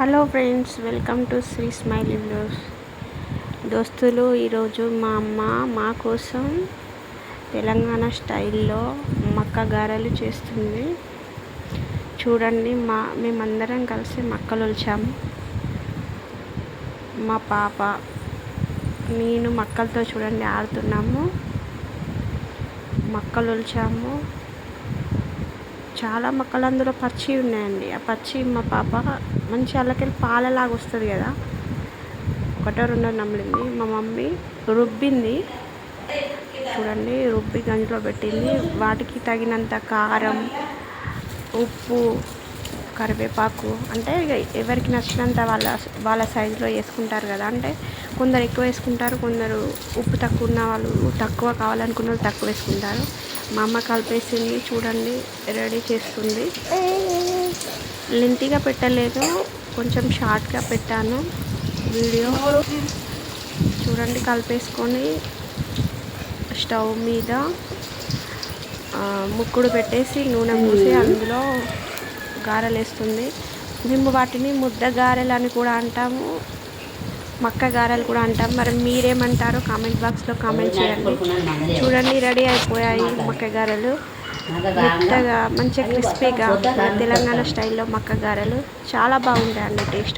Hello friends welcome to Sri smile views. దోస్తులు ఈరోజు మా అమ్మ మా కోసం తెలంగాణ స్టైల్లో మక్క గారెలు చేస్తుంది. చూడండి మా మేమందరం కలిసి మక్కలు వచ్చాము మా పాప నేను మక్కలతో చూడండి ఆడుతున్నాము. మక్కలు వచ్చాము చాలా మొక్కలు అందులో పచ్చి ఉన్నాయండి. ఆ పచ్చి మా పాప మంచి అల్లకెళ్ళి పాలలాగా వస్తుంది కదా. ఒకటో రెండో నమిలింది. మా మమ్మీ రుబ్బింది. చూడండి రుబ్బి గంజలో పెట్టింది. వాటికి తగినంత కారం ఉప్పు కరివేపాకు అంటే ఇక ఎవరికి నచ్చినంత వాళ్ళ వాళ్ళ సైజులో వేసుకుంటారు కదా. అంటే కొందరు ఎక్కువ వేసుకుంటారు కొందరు ఉప్పు తక్కువ ఉన్న వాళ్ళు తక్కువ కావాలనుకున్న వాళ్ళు తక్కువ వేసుకుంటారు. మా అమ్మ కలిపేసింది చూడండి రెడీ చేస్తుంది. లెంతీగా పెట్టలేదు కొంచెం షార్ట్గా పెట్టాను వీడియో. చూడండి కలిపేసుకొని స్టవ్ మీద ముక్కుడు పెట్టేసి నూనె మూసి అందులో గారెలు వేస్తుంది మేము వాటిని ముద్ద గారెలు అని కూడా అంటాము. మక్క గారెలు కూడా అంటాం. మరి మీరేమంటారో కామెంట్ బాక్స్లో కామెంట్ చేయండి. చూడండి రెడీ అయిపోయాయి మక్క గారెలు మెత్తగా మంచిగా క్రిస్పీగా తెలంగాణ స్టైల్లో మక్క గారెలు చాలా బాగుంటాయండి టేస్ట్.